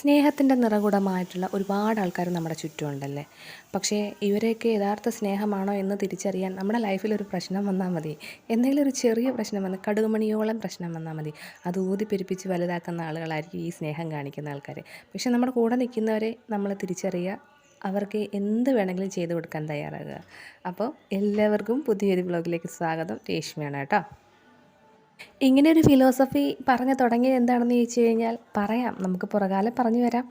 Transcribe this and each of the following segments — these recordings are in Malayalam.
സ്നേഹത്തിന്റെ നിറകുടമായിട്ടുള്ള ഒരുപാട് ആൾക്കാർ നമ്മുടെ ചുറ്റുമുണ്ടല്ലേ? പക്ഷേ ഇവരെയൊക്കെ യഥാർത്ഥ സ്നേഹമാണോ എന്ന് തിരിച്ചറിയാൻ നമ്മുടെ ലൈഫിൽ ഒരു പ്രശ്നം വന്നാൽ മതി. എന്തെങ്കിലും ഒരു ചെറിയ പ്രശ്നം വന്ന് കടുകുമണിയോളം പ്രശ്നം വന്നാൽ മതി. അത് ഊതിപ്പെരിപ്പിച്ച് വലുതാക്കുന്ന ആളുകളായിരിക്കും ഈ സ്നേഹം കാണിക്കുന്ന ആൾക്കാർ പക്ഷേ നമ്മുടെ കൂടെ നിൽക്കുന്നവരെ നമ്മൾ തിരിച്ചറിയുക അവർക്ക് എന്ത് വേണമെങ്കിലും ചെയ്തു കൊടുക്കാൻ തയ്യാറാകുക. അപ്പോൾ എല്ലാവർക്കും പുതിയൊരു ബ്ലോഗിലേക്ക് സ്വാഗതം. രേഷ്മയാണ് കേട്ടോ. ഇങ്ങനെ ഒരു ഫിലോസഫി പറഞ്ഞു തുടങ്ങിയത് എന്താണെന്ന് ചോദിച്ചു കഴിഞ്ഞാൽ പറയാം. നമുക്ക് പുറകാലം പറഞ്ഞു വരാം.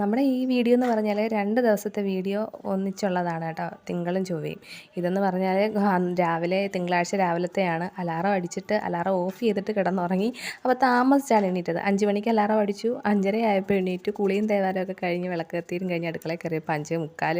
നമ്മുടെ ഈ വീഡിയോ എന്ന് പറഞ്ഞാൽ രണ്ട് ദിവസത്തെ വീഡിയോ ഒന്നിച്ചുള്ളതാണ് കേട്ടോ. തിങ്കളും ചൊവ്വയും. ഇതെന്ന് പറഞ്ഞാൽ രാവിലെ തിങ്കളാഴ്ച രാവിലത്തെയാണ്. അലാറം അടിച്ചിട്ട് അലാറം ഓഫ് ചെയ്തിട്ട് കിടന്നുറങ്ങി. അപ്പോൾ താമസിച്ചാണ് എണീറ്റത്. അഞ്ച് മണിക്ക് അലാറം അടിച്ചു. അഞ്ചര ആയപ്പോൾ എണീറ്റു. കുളിയും തേവാരമൊക്കെ കഴിഞ്ഞ് വിളക്ക് കത്തിയും കഴിഞ്ഞ് അടുക്കളയിൽ കയറിയപ്പോൾ അഞ്ച് മുക്കാൽ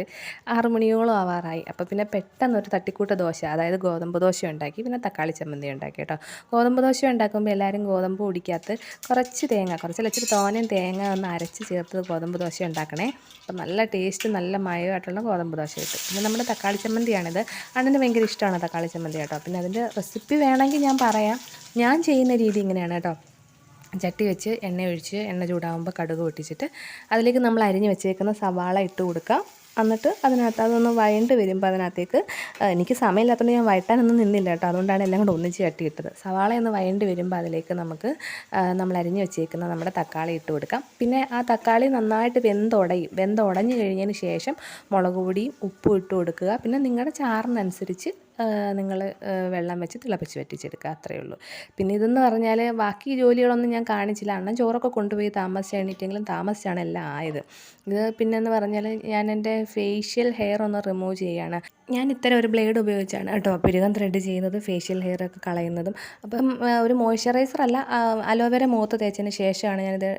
ആറ് മണിയോളം ആവാറായി. അപ്പോൾ പിന്നെ പെട്ടെന്ന് ഒരു തട്ടിക്കൂട്ട ദോശ അതായത് ഗോതമ്പ് ദോശ ഉണ്ടാക്കി പിന്നെ തക്കാളി ചമ്മന്തി ഉണ്ടാക്കി കേട്ടോ. ഗോതമ്പ് ദോശ ഉണ്ടാക്കുമ്പോൾ എല്ലാവരും ഗോതമ്പ് പൊടിക്കകത്ത് കുറച്ച് തേങ്ങ കുറച്ച് ഇച്ചിരി തോനയും തേങ്ങ ഒന്ന് അരച്ച് ചേർത്ത് ഗോതമ്പ് ദോശ ഉണ്ടാക്കണേ. അപ്പം നല്ല ടേസ്റ്റ് നല്ല മയമായിട്ടുള്ള ഗോതമ്പ് ദോശ കിട്ടും. പിന്നെ നമ്മുടെ തക്കാളി ചമ്മന്തിയാണിത്. അണ്ണന് ഭയങ്കര ഇഷ്ടമാണ് തക്കാളി ചമ്മന്തി കേട്ടോ. പിന്നെ അതിന്റെ റെസിപ്പി വേണമെങ്കിൽ ഞാൻ പറയാം. ഞാൻ ചെയ്യുന്ന രീതി ഇങ്ങനെയാണ് കേട്ടോ. ചട്ടി വെച്ച് എണ്ണ ഒഴിച്ച് എണ്ണ ചൂടാകുമ്പോൾ കടുക് പൊട്ടിച്ചിട്ട് അതിലേക്ക് നമ്മൾ അരിഞ്ഞ് വെച്ചേക്കുന്ന സവാള ഇട്ട് കൊടുക്കാം. എന്നിട്ട് അതിനകത്ത് അതൊന്ന് വഴണ്ട് വരുമ്പോൾ അതിനകത്തേക്ക് എനിക്ക് സമയമില്ലാത്തതുകൊണ്ട് ഞാൻ വഴട്ടാനൊന്നും നിന്നില്ല കേട്ടോ. അതുകൊണ്ടാണ് എല്ലാം കൂടെ ഒന്നിച്ച് ചട്ടി ഇട്ടത് സവാള ഒന്ന് വഴണ്ട് വരുമ്പോൾ അതിലേക്ക് നമുക്ക് നമ്മൾ അരിഞ്ഞ് വെച്ചേക്കുന്ന നമ്മുടെ തക്കാളി ഇട്ട് കൊടുക്കാം. പിന്നെ ആ തക്കാളി നന്നായിട്ട് വെന്തുടയും വെന്തുടഞ്ഞ് കഴിഞ്ഞതിന് ശേഷം മുളക് പൊടിയും ഉപ്പും ഇട്ട് കൊടുക്കുക. പിന്നെ നിങ്ങളുടെ ചാറിനനുസരിച്ച് നിങ്ങൾ വെള്ളം വെച്ച് തിളപ്പിച്ച് വറ്റിച്ചെടുക്കുക അത്രയേ ഉള്ളൂ. പിന്നെ ഇതെന്ന് പറഞ്ഞാൽ ബാക്കി ജോലികളൊന്നും ഞാൻ കാണിച്ചില്ല. അണ്ണൻ ചോറൊക്കെ കൊണ്ടുപോയി താമസിച്ച് എണീറ്റെങ്കിലും താമസിച്ചാണ് എല്ലാം ആയത്. ഇത് പിന്നെന്ന് പറഞ്ഞാൽ ഞാൻ എന്റെ ഫേഷ്യൽ ഹെയർ ഒന്ന് റിമൂവ് ചെയ്യുകയാണ് ഞാൻ ഇത്തരം ഒരു ബ്ലേഡ് ഉപയോഗിച്ചാണ് കേട്ടോ പിരുകം ത്രെഡ് ചെയ്യുന്നത് ഫേഷ്യൽ ഹെയർ ഒക്കെ കളയുന്നതും. അപ്പം ഒരു മോയ്സ്ചറൈസർ അല്ല അലോവേര മുഖത്ത് തേച്ചതിന് ശേഷമാണ് ഞാനിത്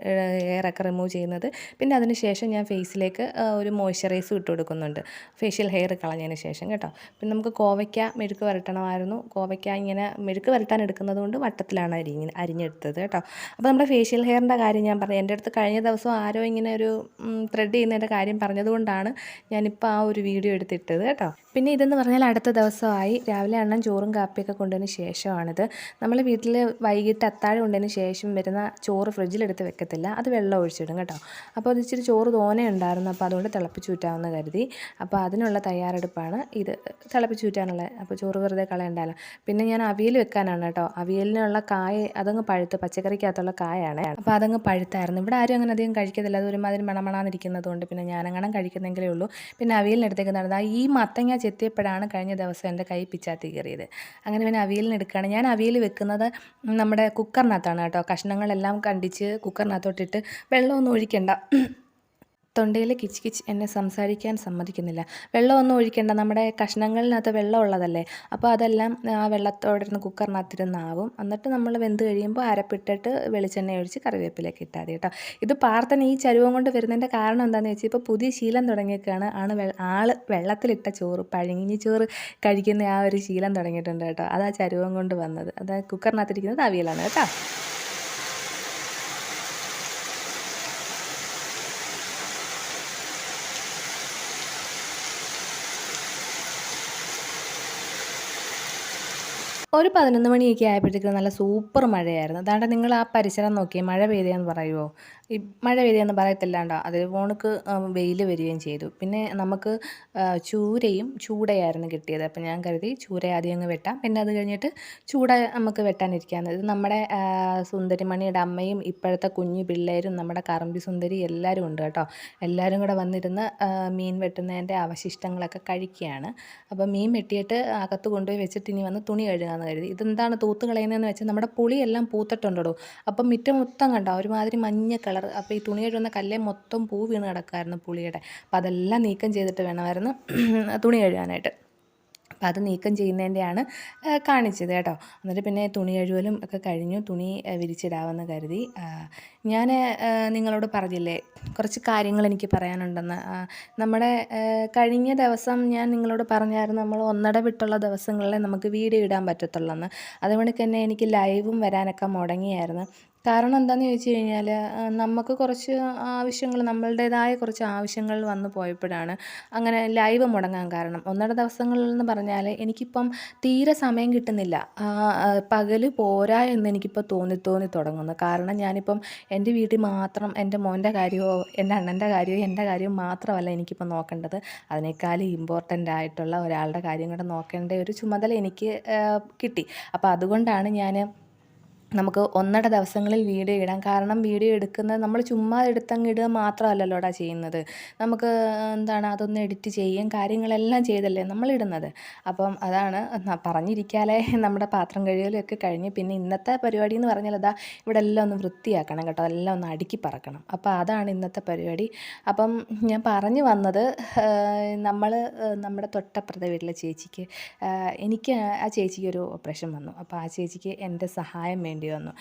ഹെയർ ഒക്കെ റിമൂവ് ചെയ്യുന്നത്. പിന്നെ അതിന് ശേഷം ഞാൻ ഫേസിലേക്ക് ഒരു മോയ്സ്ചറൈസർ ഇട്ട് കൊടുക്കുന്നുണ്ട്. ഫേഷ്യൽ ഹെയർ കളഞ്ഞതിന് ശേഷം കേട്ടോ. പിന്നെ നമുക്ക് കോവയ്ക്ക മെഴുക്ക് വരട്ടണമായിരുന്നു. കോവയ്ക്ക ഇങ്ങനെ മെഴുക്ക് വരട്ടാൻ എടുക്കുന്നത് കൊണ്ട് വട്ടത്തിലാണ് അരിഞ്ഞ് അരിഞ്ഞെടുത്തത് കേട്ടോ. അപ്പോൾ നമ്മുടെ ഫേഷ്യൽ ഹെയറിന്റെ കാര്യം ഞാൻ പറയാം എന്റെ അടുത്ത് കഴിഞ്ഞ ദിവസം ആരോ ഇങ്ങനെ ഒരു ത്രെഡ് ചെയ്യുന്നതിന്റെ കാര്യം പറഞ്ഞതുകൊണ്ടാണ് ഞാനിപ്പോൾ ആ ഒരു വീഡിയോ എടുത്തിട്ടത് കേട്ടോ. പിന്നെ ഇതെന്ന് പറഞ്ഞാൽ അടുത്ത ദിവസമായി രാവിലെ അണ്ണൻ ചോറും കാപ്പിയൊക്കെ കൊണ്ടുവന്ന ശേഷമാണിത്. നമ്മൾ വീട്ടിൽ വൈകിട്ട് അത്താഴം കൊണ്ടതിന് ശേഷം വരുന്ന ചോറ് ഫ്രിഡ്ജിലെടുത്ത് വെക്കത്തില്ല. അത് വെള്ളം ഒഴിച്ചിടും കേട്ടോ. അപ്പോൾ അത് ഇച്ചിരി ചോറ് തോനെ ഉണ്ടായിരുന്നു. അപ്പോൾ അതുകൊണ്ട് തിളപ്പിച്ചൂറ്റാമെന്ന് കരുതി. അപ്പോൾ അതിനുള്ള തയ്യാറെടുപ്പാണ് ഇത്. തിളപ്പിച്ചൂറ്റാനുള്ള അപ്പോൾ ചോറ് വെറുതെ കളയണ്ടല്ലോ പിന്നെ ഞാൻ അവിയൽ വെക്കാനാണ് കേട്ടോ. അവിയലിനുള്ള കായ അതങ്ങ് പഴുത്ത് പച്ചക്കറിക്കകത്തുള്ള കായാണ്. അപ്പോൾ അതങ്ങ് പഴുത്തായിരുന്നു. ഇവിടെ ആരും അങ്ങനെ അധികം കഴിക്കത്തില്ല. അത് ഒരുമാതിരി മണമണാന്നിരിക്കുന്നത് കൊണ്ട് പിന്നെ ഞാനങ്ങനെ കഴിക്കുന്നെങ്കിലേ ഉള്ളൂ. പിന്നെ അവിയലിനടുത്തേക്ക് നടന്നത് ഈ മത്തങ്ങ ചെത്തിയപ്പോഴാണ് കഴിഞ്ഞ ദിവസം എന്റെ കൈ പിച്ചാത്തി കയറിയത്. അങ്ങനെ പിന്നെ അവിയലിന് എടുക്കുകയാണ്. ഞാൻ അവിയൽ വെക്കുന്നത് നമ്മുടെ കുക്കറിനകത്താണ് കേട്ടോ. കഷ്ണങ്ങളെല്ലാം കണ്ടിച്ച് കുക്കറിനകത്തോട്ടിട്ട് വെള്ളമൊന്നും ഒഴിക്കണ്ട. തൊണ്ടയിൽ കിച്ച് കിച്ച് എന്നെ സംസാരിക്കാൻ സമ്മതിക്കുന്നില്ല. വെള്ളമൊന്നും ഒഴിക്കേണ്ട. നമ്മുടെ കഷ്ണങ്ങളിനകത്ത് വെള്ളം ഉള്ളതല്ലേ? അപ്പോൾ അതെല്ലാം ആ വെള്ളത്തോടെ ഇരുന്ന് കുക്കറിനകത്തിരുന്നാവും. എന്നിട്ട് നമ്മൾ വെന്ത് കഴിയുമ്പോൾ അരപ്പിട്ടിട്ട് വെളിച്ചെണ്ണ ഒഴിച്ച് കറിവേപ്പിലേക്ക് ഇട്ടാൽ മതി കേട്ടോ. ഇത് പാർത്തന ഈ ചരുവം കൊണ്ട് വരുന്നതിന്റെ കാരണം എന്താണെന്ന് വെച്ചാൽ ഇപ്പോൾ പുതിയ ശീലം തുടങ്ങിയൊക്കെയാണ് ആണ് ആൾ വെള്ളത്തിലിട്ട ചോറ് പഴങ്ങിഞ്ഞി ചോറ് കഴിക്കുന്ന ആ ഒരു ശീലം തുടങ്ങിയിട്ടുണ്ട് കേട്ടോ. അതാ ചരുവം കൊണ്ട് വന്നത്. അത് കുക്കറിനകത്തിരിക്കുന്നത് അവിയലാണ് കേട്ടോ. ഒരു പതിനൊന്ന് മണിയൊക്കെ ആയപ്പോഴത്തേക്കും നല്ല സൂപ്പർ മഴയായിരുന്നു. അതാണ്ട് നിങ്ങൾ ആ പരിസരം നോക്കി മഴ പെയ്തതെന്ന് പറയുമോ ഈ മഴ പെയ്തെന്ന് പറയത്തില്ലാണ്ടോ. ഫോണുക്ക് വെയിൽ വരികയും ചെയ്തു. പിന്നെ നമുക്ക് ചൂരയും ചൂടയായിരുന്നു കിട്ടിയത്. അപ്പം ഞാൻ കരുതി ചൂര ആദ്യം അങ്ങ് വെട്ടാം. പിന്നെ അത് കഴിഞ്ഞിട്ട് ചൂട നമുക്ക് വെട്ടാനിരിക്കാമെന്ന് ഇത് നമ്മുടെ സുന്ദരിമണിയുടെ അമ്മയും ഇപ്പോഴത്തെ കുഞ്ഞു പിള്ളേരും നമ്മുടെ കറമ്പി സുന്ദരി എല്ലാവരും ഉണ്ട് കേട്ടോ. എല്ലാവരും കൂടെ വന്നിരുന്ന് മീൻ വെട്ടുന്നതിന്റെ അവശിഷ്ടങ്ങളൊക്കെ കഴിക്കുകയാണ്. അപ്പോൾ മീൻ വെട്ടിയിട്ട് അകത്ത് കൊണ്ടുപോയി വെച്ചിട്ട് ഇനി വന്ന് തുണി കഴുകാമെന്ന് കരുതി. ഇതെന്താണ് തൂത്ത് കളയുന്നതെന്ന് വെച്ചാൽ നമ്മുടെ പുളിയെല്ലാം പൂത്തിട്ടുണ്ടോ അപ്പം മുറ്റം മൊത്തം കണ്ടോ? ഒരുമാതിരി മഞ്ഞ കളർ അപ്പോൾ ഈ തുണി കഴുകുന്ന കല്ലേ മൊത്തം പൂ വീണ് കിടക്കുമായിരുന്നു പുളിയുടെ. അപ്പോൾ അതെല്ലാം നീക്കം ചെയ്തിട്ട് വേണമായിരുന്നു തുണി കഴുകാനായിട്ട്. അപ്പം അത് നീക്കം ചെയ്യുന്നതിന്റെയാണ് കാണിച്ചത് കേട്ടോ. എന്നിട്ട് പിന്നെ തുണി കഴുകലും ഒക്കെ കഴിഞ്ഞു. തുണി വിരിച്ചിടാമെന്ന് കരുതി. ഞാൻ നിങ്ങളോട് പറഞ്ഞില്ലേ കുറച്ച് കാര്യങ്ങൾ എനിക്ക് പറയാനുണ്ടെന്ന്. നമ്മുടെ കഴിഞ്ഞ ദിവസം ഞാൻ നിങ്ങളോട് പറഞ്ഞായിരുന്നു നമ്മൾ ഒന്നട വിട്ടുള്ള ദിവസങ്ങളിലെ നമുക്ക് വീഡിയോ ഇടാൻ പറ്റത്തുള്ളൂ എന്ന് അതുകൊണ്ട് തന്നെ എനിക്ക് ലൈവും വരാനൊക്കെ മുടങ്ങിയായിരുന്നു. കാരണം എന്താണെന്ന് ചോദിച്ചു കഴിഞ്ഞാൽ നമുക്ക് കുറച്ച് ആവശ്യങ്ങൾ നമ്മളുടേതായ കുറച്ച് ആവശ്യങ്ങൾ വന്നു പോയപ്പോഴാണ് അങ്ങനെ ലൈവ് മുടങ്ങാൻ കാരണം. ഒന്നര ദിവസങ്ങളിലെന്ന് പറഞ്ഞാൽ എനിക്കിപ്പം തീരെ സമയം കിട്ടുന്നില്ല. പകൽ പോരാ എന്ന് എനിക്കിപ്പോൾ തോന്നി തോന്നി തുടങ്ങുന്നു. കാരണം ഞാനിപ്പം എന്റെ വീട്ടിൽ മാത്രം എന്റെ മോന്റെ കാര്യമോ എന്റെ അണ്ണന്റെ കാര്യമോ എന്റെ കാര്യവും മാത്രമല്ല എനിക്കിപ്പം നോക്കേണ്ടത്. അതിനേക്കാളും ഇമ്പോർട്ടന്റ് ആയിട്ടുള്ള ഒരാളുടെ കാര്യം കൂടെ നോക്കേണ്ട ഒരു ചുമതല എനിക്ക് കിട്ടി. അപ്പോൾ അതുകൊണ്ടാണ് ഞാൻ നമുക്ക് ഒന്നര ദിവസങ്ങളിൽ വീഡിയോ ഇടാം. കാരണം വീഡിയോ എടുക്കുന്നത് നമ്മൾ ചുമ്മാ എടുത്തങ്ങ് ഇടുക മാത്രമല്ലല്ലോടാ ചെയ്യുന്നത്. നമുക്ക് എന്താണ് അതൊന്ന് എഡിറ്റ് ചെയ്യും കാര്യങ്ങളെല്ലാം ചെയ്തല്ലേ നമ്മൾ ഇടുന്നത്. അപ്പം അതാണ് പറഞ്ഞിരിക്കാലേ നമ്മുടെ പാത്രം കഴുകലൊക്കെ കഴിഞ്ഞ് പിന്നെ ഇന്നത്തെ പരിപാടി എന്ന് പറഞ്ഞാൽ അതാ ഇവിടെ എല്ലാം ഒന്ന് വൃത്തിയാക്കണം കേട്ടോ. എല്ലാം ഒന്ന് അടുക്കി പറക്കണം. അപ്പോൾ അതാണ് ഇന്നത്തെ പരിപാടി. അപ്പം ഞാൻ പറഞ്ഞു വന്നത് നമ്മൾ നമ്മുടെ തൊട്ടപ്പുറത്തെ വീട്ടിലെ ചേച്ചിക്ക് എനിക്ക് ആ ചേച്ചിക്ക് ഒരു ഓപ്പറേഷൻ വന്നു. അപ്പോൾ ആ ചേച്ചിക്ക് എന്റെ സഹായം വേണ്ടി വേണ്ടി വന്നു.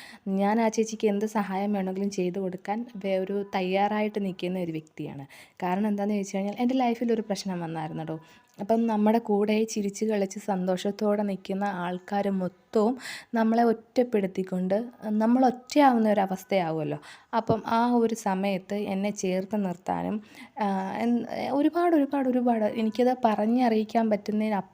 ഞാൻ ആ ചേച്ചിക്ക് എന്ത് സഹായം വേണമെങ്കിലും ചെയ്തു കൊടുക്കാൻ ഒരു തയ്യാറായിട്ട് നിൽക്കുന്ന ഒരു വ്യക്തിയാണ്. കാരണം എന്താണെന്ന് ചോദിച്ചു കഴിഞ്ഞാൽ എന്റെ ലൈഫിൽ ഒരു പ്രശ്നം കേട്ടോ അപ്പം നമ്മുടെ കൂടെ ചിരിച്ച് കളിച്ച് സന്തോഷത്തോടെ നിൽക്കുന്ന ആൾക്കാർ മൊത്തവും നമ്മളെ ഒറ്റപ്പെടുത്തിക്കൊണ്ട് നമ്മൾ ഒറ്റയാവുന്ന ഒരു അവസ്ഥയാവുമല്ലോ. അപ്പം ആ ഒരു സമയത്ത് എന്നെ ചേർത്ത് നിർത്താനും ഒരുപാട് ഒരുപാട് ഒരുപാട് എനിക്കത് പറഞ്ഞറിയിക്കാൻ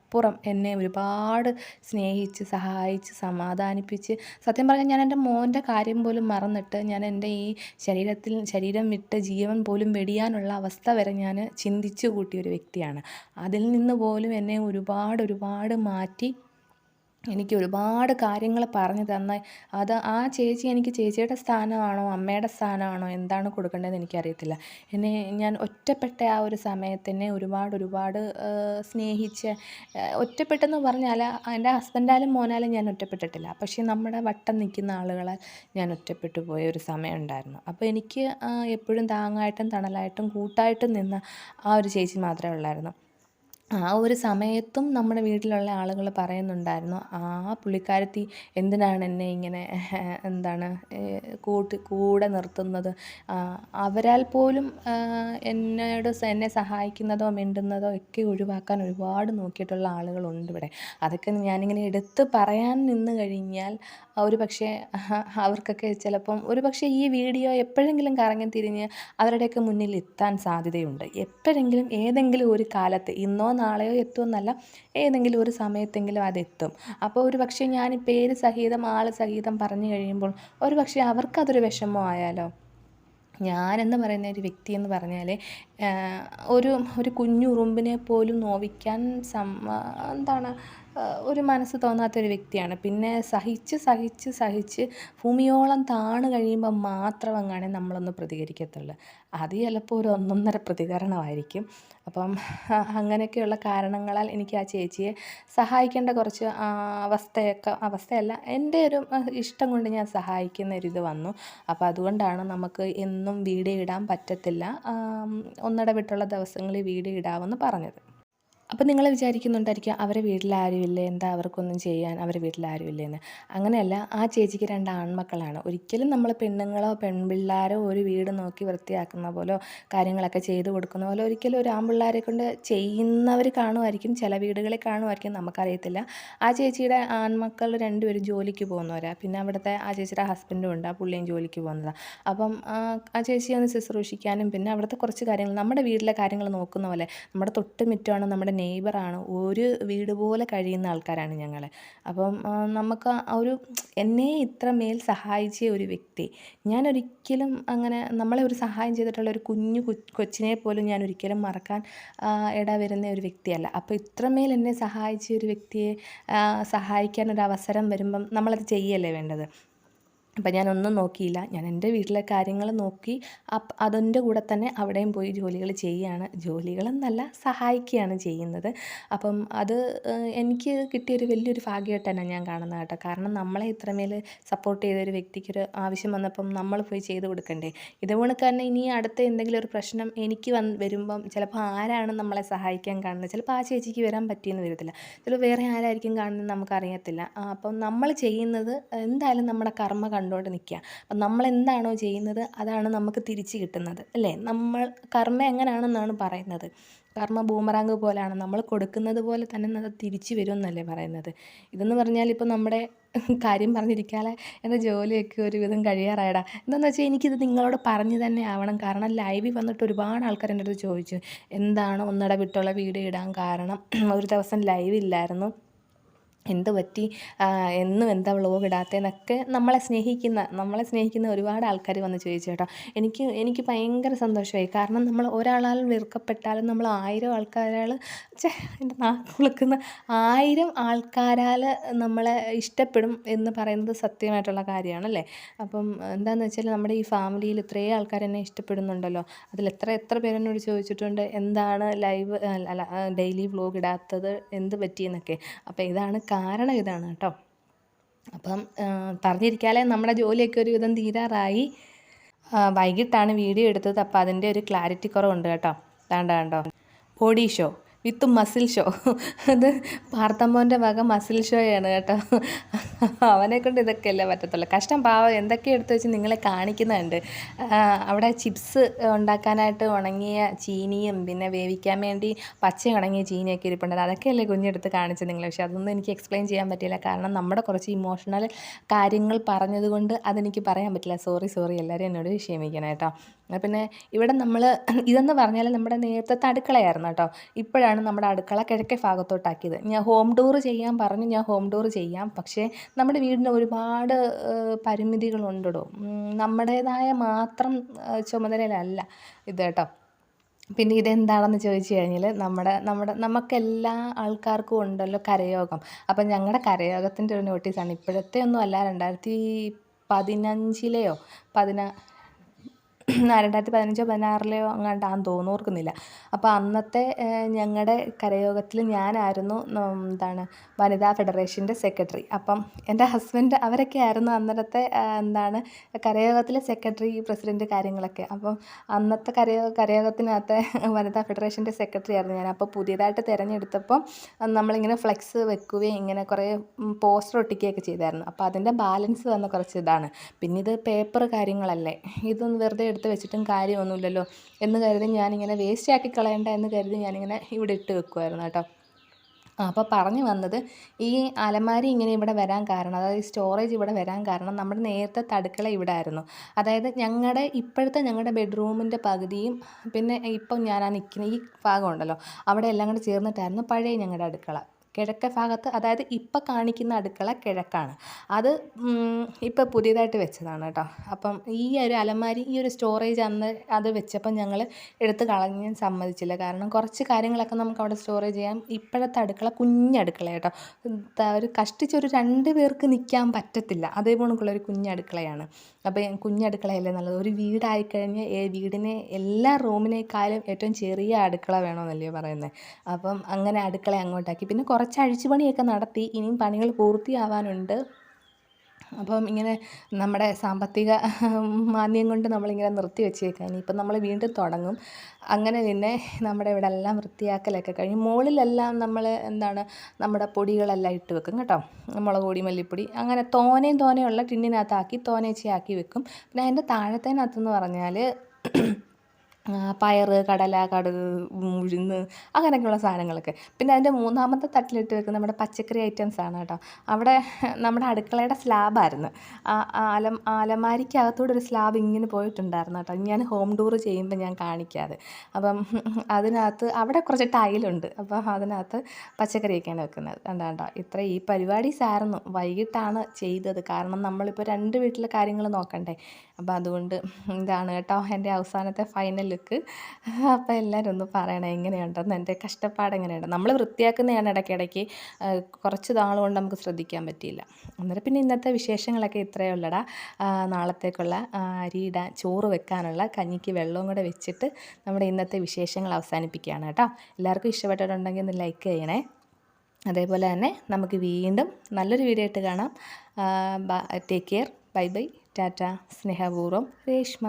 പറ്റുന്നതിനപ്പുറം എന്നെ ഒരുപാട് സ്നേഹിച്ച് സഹായിച്ച് സമാധാനിപ്പിച്ച്. സത്യം പറഞ്ഞാൽ ഞാൻ എന്റെ മോന്റെ കാര്യം പോലും മറന്നിട്ട് ഞാൻ എന്റെ ഈ ശരീരത്തിൽ ശരീരം വിട്ട് ജീവൻ പോലും വെടിയാനുള്ള അവസ്ഥ വരെ ഞാൻ ചിന്തിച്ചു കൂട്ടിയ ഒരു വ്യക്തിയാണ്. അതിൽ നിന്ന് പോലും എന്നെ ഒരുപാട് ഒരുപാട് മാറ്റി എനിക്ക് ഒരുപാട് കാര്യങ്ങൾ പറഞ്ഞു തന്ന അത് ആ ചേച്ചി എനിക്ക് ചേച്ചിയുടെ സ്ഥാനമാണോ അമ്മയുടെ സ്ഥാനമാണോ എന്താണ് കൊടുക്കേണ്ടതെന്ന് എനിക്കറിയത്തില്ല. എന്നെ ഞാൻ ഒറ്റപ്പെട്ട ആ ഒരു സമയത്ത് ഒരുപാട് ഒരുപാട് സ്നേഹിച്ച് ഒറ്റപ്പെട്ടെന്ന് പറഞ്ഞാൽ എന്റെ ഹസ്ബൻഡായാലും മോനാലും ഞാൻ ഒറ്റപ്പെട്ടിട്ടില്ല. പക്ഷേ നമ്മുടെ വട്ടം നിൽക്കുന്ന ആളുകളാൽ ഞാൻ ഒറ്റപ്പെട്ടു പോയ ഒരു സമയം ഉണ്ടായിരുന്നു. അപ്പോൾ എനിക്ക് എപ്പോഴും താങ്ങായിട്ടും തണലായിട്ടും കൂട്ടായിട്ടും നിന്ന ആ ഒരു ചേച്ചി മാത്രമേ ഉള്ളായിരുന്നു. ആ ഒരു സമയത്തും നമ്മുടെ വീട്ടിലുള്ള ആളുകൾ പറയുന്നുണ്ടായിരുന്നു ആ പുള്ളിക്കാരത്തി എന്തിനാണ് എന്നെ ഇങ്ങനെ എന്താണ് കൂട്ടി കൂടെ നിർത്തുന്നത്? അവരാൽ പോലും എന്നോട് എന്നെ സഹായിക്കുന്നതോ മിണ്ടുന്നതോ ഒക്കെ ഒഴിവാക്കാൻ ഒരുപാട് നോക്കിയിട്ടുള്ള ആളുകളുണ്ട് ഇവിടെ. അതൊക്കെ ഞാനിങ്ങനെ എടുത്ത് പറയാൻ നിന്ന് കഴിഞ്ഞാൽ ഒരു പക്ഷേ അവർക്കൊക്കെ ചിലപ്പം ഒരു പക്ഷേ ഈ വീഡിയോ എപ്പോഴെങ്കിലും കറങ്ങി തിരിഞ്ഞ് അവരുടെയൊക്കെ മുന്നിൽ എത്താൻ സാധ്യതയുണ്ട്. എപ്പോഴെങ്കിലും ഏതെങ്കിലും ഒരു കാലത്ത് ഇന്നോ നാളെയോ എത്തുമെന്നല്ല ഏതെങ്കിലും ഒരു സമയത്തെങ്കിലും അതെത്തും. അപ്പോൾ ഒരു പക്ഷേ ഞാൻ പേര് സഹിതം ആൾ സഹിതം പറഞ്ഞു കഴിയുമ്പോൾ ഒരു പക്ഷേ അവർക്കതൊരു വിഷമമായാലോ ഞാനെന്ന് പറയുന്ന ഒരു വ്യക്തി എന്ന് പറഞ്ഞാൽ ഒരു ഒരു കുഞ്ഞുറുമ്പിനെ പോലും നോവിക്കാൻ സം എന്താണ് ഒരു മനസ്സ് തോന്നാത്തൊരു വ്യക്തിയാണ്. പിന്നെ സഹിച്ച് സഹിച്ച് സഹിച്ച് ഭൂമിയോളം താണു കഴിയുമ്പോൾ മാത്രം അങ്ങനെ നമ്മളൊന്ന് പ്രതികരിക്കത്തുള്ളൂ. അത് ചിലപ്പോൾ ഒരു ഒന്നൊന്നര പ്രതികരണമായിരിക്കും. അപ്പം അങ്ങനെയൊക്കെയുള്ള കാരണങ്ങളാൽ എനിക്ക് ആ ചേച്ചിയെ സഹായിക്കേണ്ട കുറച്ച് അവസ്ഥയൊക്കെ അവസ്ഥയല്ല എന്റെ ഒരു ഇഷ്ടം കൊണ്ട് ഞാൻ സഹായിക്കുന്ന ഒരിത് വന്നു. അപ്പോൾ അതുകൊണ്ടാണ് നമുക്ക് എന്നും വീഡിയോ ഇടാൻ പറ്റത്തില്ല. ഒന്നിടവിട്ടുള്ള ദിവസങ്ങളിൽ വീഡിയോ ഇടാമെന്ന് പറഞ്ഞത്. അപ്പം നിങ്ങൾ വിചാരിക്കുന്നുണ്ടായിരിക്കും അവരെ വീട്ടിൽ ആരുമില്ലേ എന്താ അവർക്കൊന്നും ചെയ്യാൻ അവരെ വീട്ടിൽ എന്ന് അങ്ങനെയല്ല ആ ചേച്ചിക്ക് രണ്ട് ആൺമക്കളാണ്. ഒരിക്കലും നമ്മൾ പെണ്ണുങ്ങളോ പെൺപിള്ളാരോ ഒരു വീട് നോക്കി വൃത്തിയാക്കുന്ന പോലോ കാര്യങ്ങളൊക്കെ ചെയ്തു കൊടുക്കുന്ന പോലെ ഒരിക്കലും ഒരു ആൺപിള്ളാരെ കൊണ്ട് ചെയ്യുന്നവർ കാണുമായിരിക്കും ചില വീടുകളിൽ കാണുമായിരിക്കും നമുക്കറിയത്തില്ല. ആ ചേച്ചിയുടെ ആൺമക്കൾ രണ്ടുപേരും ജോലിക്ക് പോകുന്നവരാണ് പിന്നെ അവിടുത്തെ ആ ചേച്ചിയുടെ ഹസ്ബൻഡും ഉണ്ട് ആ പുള്ളിയും ജോലിക്ക് പോകുന്നതാണ് അപ്പം ആ ചേച്ചിയെ ഒന്ന് ശുശ്രൂഷിക്കാനും പിന്നെ അവിടുത്തെ കുറച്ച് കാര്യങ്ങൾ നമ്മുടെ വീട്ടിലെ കാര്യങ്ങൾ നോക്കുന്ന പോലെ നമ്മുടെ തൊട്ട് മുറ്റമാണ് നമ്മുടെ നെയ്ബറാണ് ഒരു വീട് പോലെ കഴിയുന്ന ആൾക്കാരാണ് ഞങ്ങൾ അപ്പം നമുക്ക് ഒരു എന്നെ ഇത്രമേൽ സഹായിച്ച ഒരു വ്യക്തി ഞാൻ ഒരിക്കലും അങ്ങനെ നമ്മളെ ഒരു സഹായം ചെയ്തിട്ടുള്ള ഒരു കുഞ്ഞു കൊച്ചിനെ പോലും ഞാൻ ഒരിക്കലും മറക്കാൻ ഇട വരുന്ന ഒരു വ്യക്തിയല്ല. അപ്പോൾ ഇത്രമേൽ എന്നെ സഹായിച്ച ഒരു വ്യക്തിയെ സഹായിക്കാൻ ഒരു അവസരം വരുമ്പം നമ്മളത് ചെയ്യല്ലേ വേണ്ടത്? അപ്പം ഞാനൊന്നും നോക്കിയില്ല. ഞാൻ എന്റെ വീട്ടിലെ കാര്യങ്ങൾ നോക്കി അപ്പ് അതിന്റെ കൂടെ തന്നെ അവിടെയും പോയി ജോലികൾ ചെയ്യുകയാണ്. ജോലികളെന്നല്ല സഹായിക്കുകയാണ് ചെയ്യുന്നത്. അപ്പം അത് എനിക്ക് കിട്ടിയൊരു വലിയൊരു ഭാഗ്യമായിട്ടാണ് ഞാൻ കാണുന്നത് കേട്ടോ. കാരണം നമ്മളെ ഇത്രമേൽ സപ്പോർട്ട് ചെയ്തൊരു വ്യക്തിക്കൊരു ആവശ്യം വന്നപ്പം നമ്മൾ പോയി ചെയ്ത് കൊടുക്കണ്ടേ? ഇതുകൊണ്ട് തന്നെ ഇനി അടുത്ത എന്തെങ്കിലും ഒരു പ്രശ്നം എനിക്ക് വന്ന് വരുമ്പം ചിലപ്പോൾ ആരാണ് നമ്മളെ സഹായിക്കാൻ കാണുന്നത്? ചിലപ്പോൾ ആ ചേച്ചിക്ക് വരാൻ പറ്റിയെന്ന് വരത്തില്ല. ചിലപ്പോൾ വേറെ ആരായിരിക്കും കാണുന്നത് നമുക്കറിയത്തില്ല. അപ്പം നമ്മൾ ചെയ്യുന്നത് എന്തായാലും നമ്മുടെ കർമ്മ കണ്ടുകൊണ്ട് നിൽക്കുക അപ്പം നമ്മൾ എന്താണോ ചെയ്യുന്നത് അതാണ് നമുക്ക് തിരിച്ച് കിട്ടുന്നത് അല്ലേ? നമ്മൾ കർമ്മ എങ്ങനെയാണെന്നാണ് പറയുന്നത്? കർമ്മ ബൂമറാങ്ക് പോലെയാണ് നമ്മൾ കൊടുക്കുന്നത് പോലെ തന്നെ അത് തിരിച്ചു വരും എന്നല്ലേ പറയുന്നത്? ഇതെന്ന് പറഞ്ഞാൽ ഇപ്പോൾ നമ്മുടെ കാര്യം പറഞ്ഞിരിക്കാതെ എന്റെ ജോലിയൊക്കെ ഒരുവിധം കഴിയാറായടാ. എന്താണെന്ന് വെച്ചാൽ എനിക്കിത് നിങ്ങളോട് പറഞ്ഞു തന്നെ ആവണം. കാരണം ലൈവിൽ വന്നിട്ട് ഒരുപാട് ആൾക്കാർ എന്റെ അടുത്ത് ചോദിച്ചു. എന്താണ് ഒന്നിട വിട്ടുള്ള വീഡിയോ ഇടാൻ കാരണം? ഒരു ദിവസം ലൈവ് ഇല്ലായിരുന്നു എന്ത് പറ്റി? എന്നും എന്താ വ്ളോഗ് ഇടാത്തതെന്നൊക്കെ നമ്മളെ സ്നേഹിക്കുന്ന നമ്മളെ സ്നേഹിക്കുന്ന ഒരുപാട് ആൾക്കാർ വന്ന് ചോദിച്ചു കേട്ടോ. എനിക്ക് എനിക്ക് ഭയങ്കര സന്തോഷമായി. കാരണം നമ്മൾ ഒരാളാൽ വെറുക്കപ്പെട്ടാലും നമ്മൾ ആയിരം ആൾക്കാരാൽ ചേ എന്റെ നാക്ക് ആയിരം ആൾക്കാരാൽ നമ്മളെ ഇഷ്ടപ്പെടും എന്ന് പറയുന്നത് സത്യമായിട്ടുള്ള കാര്യമാണല്ലേ? അപ്പം എന്താണെന്ന് വെച്ചാൽ നമ്മുടെ ഈ ഫാമിലിയിൽ ഇത്രയും ആൾക്കാർ എന്നെ ഇഷ്ടപ്പെടുന്നുണ്ടല്ലോ. അതിൽ എത്ര എത്ര പേരെന്നോട് ചോദിച്ചിട്ടുണ്ട് എന്താണ് ലൈവ് അല്ല ഡെയിലി വ്ളോഗ് ഇടാത്തത് എന്ത് പറ്റിയെന്നൊക്കെ. അപ്പോൾ ഇതാണ് കാരണം ഇതാണ് കേട്ടോ. അപ്പം പറഞ്ഞിരിക്കാലേ നമ്മുടെ ജോലിയൊക്കെ ഒരു ഒരുവിധം തീരാറായി. വൈകിട്ടാണ് വീഡിയോ എടുത്തത് അപ്പോൾ അതിന്റെ ഒരു ക്ലാരിറ്റി കുറവുണ്ട് കേട്ടോ. കണ്ടോ കണ്ടോ? Body show. With muscle show. അത് പാർത്തമ്മോന്റെ വക മസിൽ ഷോയാണ് കേട്ടോ. അവനെ കൊണ്ട് ഇതൊക്കെയല്ലേ പറ്റത്തുള്ളൂ. കഷ്ടം പാവം എന്തൊക്കെ എടുത്ത് വെച്ച് നിങ്ങളെ കാണിക്കുന്നുണ്ട്. അവിടെ ചിപ്സ് ഉണ്ടാക്കാനായിട്ട് ഉണങ്ങിയ ചീനിയും പിന്നെ വേവിക്കാൻ വേണ്ടി പച്ച ഉണങ്ങിയ ചീനിയൊക്കെ ഇരിപ്പുണ്ട്. അതൊക്കെയല്ലേ കുഞ്ഞെടുത്ത് കാണിച്ചത് നിങ്ങൾ പക്ഷേ അതൊന്നും എനിക്ക് എക്സ്പ്ലെയിൻ ചെയ്യാൻ പറ്റില്ല കാരണം നമ്മുടെ കുറച്ച് ഇമോഷണൽ കാര്യങ്ങൾ പറഞ്ഞതുകൊണ്ട് അതെനിക്ക് പറയാൻ പറ്റില്ല. സോറി സോറി എല്ലാവരും എന്നോട് ക്ഷമിക്കണം കേട്ടോ. പിന്നെ ഇവിടെ നമ്മൾ ഇതെന്ന് പറഞ്ഞാൽ നമ്മുടെ നേരത്തെ അടുക്കളയായിരുന്നു കേട്ടോ. ഇപ്പോഴാണ് നമ്മുടെ അടുക്കള കിഴക്കേ ഭാഗത്തോട്ടാക്കിയത്. ഞാൻ ഹോം ടൂർ ചെയ്യാൻ പറഞ്ഞു ഞാൻ ഹോം ടൂർ ചെയ്യാം. പക്ഷേ നമ്മുടെ വീടിന് ഒരുപാട് പരിമിതികളുണ്ടോ നമ്മുടേതായ മാത്രം ചുമതലയിലല്ല ഇത് കേട്ടോ. പിന്നെ ഇതെന്താണെന്ന് ചോദിച്ചു കഴിഞ്ഞാൽ നമ്മുടെ നമ്മുടെ നമുക്കെല്ലാ ആൾക്കാർക്കും ഉണ്ടല്ലോ കരയോഗം. അപ്പം ഞങ്ങളുടെ കരയോഗത്തിന്റെ ഒരു നോട്ടീസാണ് ഇപ്പോഴത്തെ ഒന്നും അല്ല രണ്ടായിരത്തി പതിനഞ്ചിലെയോ പതിനാ രണ്ടായിരത്തി പതിനഞ്ചോ പതിനാറിലെയോ അങ്ങാണ്ടാന്ന് തോന്നുന്നു ഓർക്കുന്നില്ല. അപ്പോൾ അന്നത്തെ ഞങ്ങളുടെ കരയോഗത്തിൽ ഞാനായിരുന്നു എന്താണ് വനിതാ ഫെഡറേഷന്റെ സെക്രട്ടറി. അപ്പം എന്റെ ഹസ്ബൻഡ് അവരൊക്കെ ആയിരുന്നു അന്നത്തെ എന്താണ് കരയോഗത്തിലെ സെക്രട്ടറി പ്രസിഡന്റ് കാര്യങ്ങളൊക്കെ. അപ്പം അന്നത്തെ കരയോ കരയോഗത്തിനകത്തെ വനിതാ ഫെഡറേഷന്റെ സെക്രട്ടറി ആയിരുന്നു ഞാൻ. അപ്പോൾ പുതിയതായിട്ട് തിരഞ്ഞെടുത്തപ്പം നമ്മളിങ്ങനെ ഫ്ലെക്സ് വെക്കുകയും ഇങ്ങനെ കുറേ പോസ്റ്റർ ഒട്ടിക്കുകയൊക്കെ ചെയ്തായിരുന്നു. അപ്പോൾ അതിന്റെ ബാലൻസ് വന്ന കുറച്ച് ഇതാണ് പിന്നെ ഇത് പേപ്പർ കാര്യങ്ങളല്ലേ? ഇതൊന്ന് വെറുതെ എടുത്ത് വെച്ചിട്ടും കാര്യമൊന്നുമില്ലല്ലോ എന്ന് കരുതി ഞാനിങ്ങനെ വേസ്റ്റ് ആക്കി കളയണ്ട എന്ന് കരുതി ഞാനിങ്ങനെ ഇവിടെ ഇട്ട് വെക്കുമായിരുന്നു കേട്ടോ. അപ്പോൾ പറഞ്ഞു വന്നത് ഈ അലമാരി ഇങ്ങനെ ഇവിടെ വരാൻ കാരണം അതായത് സ്റ്റോറേജ് ഇവിടെ വരാൻ കാരണം നമ്മുടെ നേരത്തെ തടുക്കള ഇവിടെ ആയിരുന്നു. അതായത് ഞങ്ങളുടെ ഇപ്പോഴത്തെ ഞങ്ങളുടെ ബെഡ്റൂമിന്റെ പകുതിയും പിന്നെ ഇപ്പം ഞാൻ ആ നിൽക്കുന്ന ഈ ഭാഗമുണ്ടല്ലോ അവിടെ എല്ലാം കൂടെ ചേർന്നിട്ടായിരുന്നു പഴയ ഞങ്ങളുടെ അടുക്കള. കിഴക്കേ ഭാഗത്ത് അതായത് ഇപ്പം കാണിക്കുന്ന അടുക്കള കിഴക്കാണ്. അത് ഇപ്പം പുതിയതായിട്ട് വെച്ചതാണ് കേട്ടോ. അപ്പം ഈ ഒരു അലമാരി ഈ ഒരു സ്റ്റോറേജ് അന്ന് അത് വെച്ചപ്പം ഞങ്ങൾ എടുത്ത് കളഞ്ഞാൻ സമ്മതിച്ചില്ല. കാരണം കുറച്ച് കാര്യങ്ങളൊക്കെ നമുക്ക് അവിടെ സ്റ്റോറേജ് ചെയ്യാം. ഇപ്പോഴത്തെ അടുക്കള കുഞ്ഞടുക്കള കേട്ടോ. ഒരു കഷ്ടിച്ചൊരു രണ്ട് പേർക്ക് നിൽക്കാൻ പറ്റത്തില്ല. അതേപോണക്കുള്ളൊരു കുഞ്ഞടുക്കളയാണ് അപ്പോൾ കുഞ്ഞടുക്കളയല്ലേ നല്ലത്? ഒരു വീടായിക്കഴിഞ്ഞാൽ വീടിനെ എല്ലാ റൂമിനേക്കാളും ഏറ്റവും ചെറിയ അടുക്കള വേണമെന്നല്ലേ പറയുന്നത് അപ്പം അങ്ങനെ അടുക്കള അങ്ങോട്ടാക്കി. പിന്നെ കുറച്ച് കുറച്ച് അഴിച്ചുപണിയൊക്കെ നടത്തി ഇനിയും പണികൾ പൂർത്തിയാവാനുണ്ട്. അപ്പം ഇങ്ങനെ നമ്മുടെ സാമ്പത്തിക മാന്യം കൊണ്ട് നമ്മളിങ്ങനെ നിർത്തി വെച്ചേക്കാം ഇനിയിപ്പം നമ്മൾ വീണ്ടും തുടങ്ങും. അങ്ങനെ പിന്നെ നമ്മുടെ ഇവിടെ എല്ലാം വൃത്തിയാക്കലൊക്കെ കഴിഞ്ഞ് മുകളിലെല്ലാം നമ്മൾ എന്താണ് നമ്മുടെ പൊടികളെല്ലാം ഇട്ട് വെക്കും കേട്ടോ. മുളക് പൊടി മല്ലിപ്പൊടി അങ്ങനെ തോനയും തോനെയുള്ള ടിന്നിനകത്താക്കി തോനേച്ചയാക്കി വെക്കും. പിന്നെ അതിന്റെ താഴത്തേനകത്തെന്ന് പറഞ്ഞാൽ പയർ കടല കടുക് ഉഴുന്ന് അങ്ങനെയൊക്കെയുള്ള സാധനങ്ങളൊക്കെ. പിന്നെ അതിന്റെ മൂന്നാമത്തെ തട്ടിലിട്ട് വെക്കുന്ന നമ്മുടെ പച്ചക്കറി ഐറ്റംസ് ആണ് കേട്ടോ. അവിടെ നമ്മുടെ അടുക്കളയുടെ സ്ലാബായിരുന്നു അല അലമാരിക്കകത്തൂടെ ഒരു സ്ലാബ് ഇങ്ങനെ പോയിട്ടുണ്ടായിരുന്നു കേട്ടോ. ഞാൻ ഹോം ടൂർ ചെയ്യുമ്പോൾ ഞാൻ കാണിക്കാതെ. അപ്പം അതിനകത്ത് അവിടെ കുറച്ച് ടൈലുണ്ട് അപ്പം അതിനകത്ത് പച്ചക്കറിയൊക്കെയാണ് വെക്കുന്നത്. കണ്ടോ കേട്ടോ ഇത്ര ഈ പരിപാടി പരിപാടീസായിരുന്നു വൈകിട്ടാണ് ചെയ്തത്. കാരണം നമ്മളിപ്പോൾ രണ്ട് വീട്ടിലെ കാര്യങ്ങൾ നോക്കണ്ടേ. അപ്പോൾ അതുകൊണ്ട് ഇതാണ് കേട്ടോ എന്റെ അവസാനത്തെ ഫൈനൽ ലുക്ക് അപ്പോൾ എല്ലാവരും ഒന്ന് പറയണം എങ്ങനെയുണ്ടെന്ന്? എന്റെ കഷ്ടപ്പാട് എങ്ങനെയുണ്ട്? നമ്മൾ വൃത്തിയാക്കുന്നതാണ് ഇടയ്ക്കിടയ്ക്ക് കുറച്ച് നാൾ കൊണ്ട് നമുക്ക് ശ്രദ്ധിക്കാൻ പറ്റിയില്ല. അന്നേരം പിന്നെ ഇന്നത്തെ വിശേഷങ്ങളൊക്കെ ഇത്രയേ ഉള്ളടാ. നാളത്തേക്കുള്ള അരി ഇടാൻ ചോറ് വെക്കാനുള്ള കഞ്ഞിക്ക് വെള്ളവും കൂടെ വെച്ചിട്ട് നമ്മുടെ ഇന്നത്തെ വിശേഷങ്ങൾ അവസാനിപ്പിക്കുകയാണ് കേട്ടോ. എല്ലാവർക്കും ഇഷ്ടപ്പെട്ടിട്ടുണ്ടെങ്കിൽ ഒന്ന് ലൈക്ക് ചെയ്യണേ. അതേപോലെ തന്നെ നമുക്ക് വീണ്ടും നല്ലൊരു വീഡിയോ ആയിട്ട് കാണാം. Take care bye bye tata. സ്നേഹപൂർവം രേഷ്മ.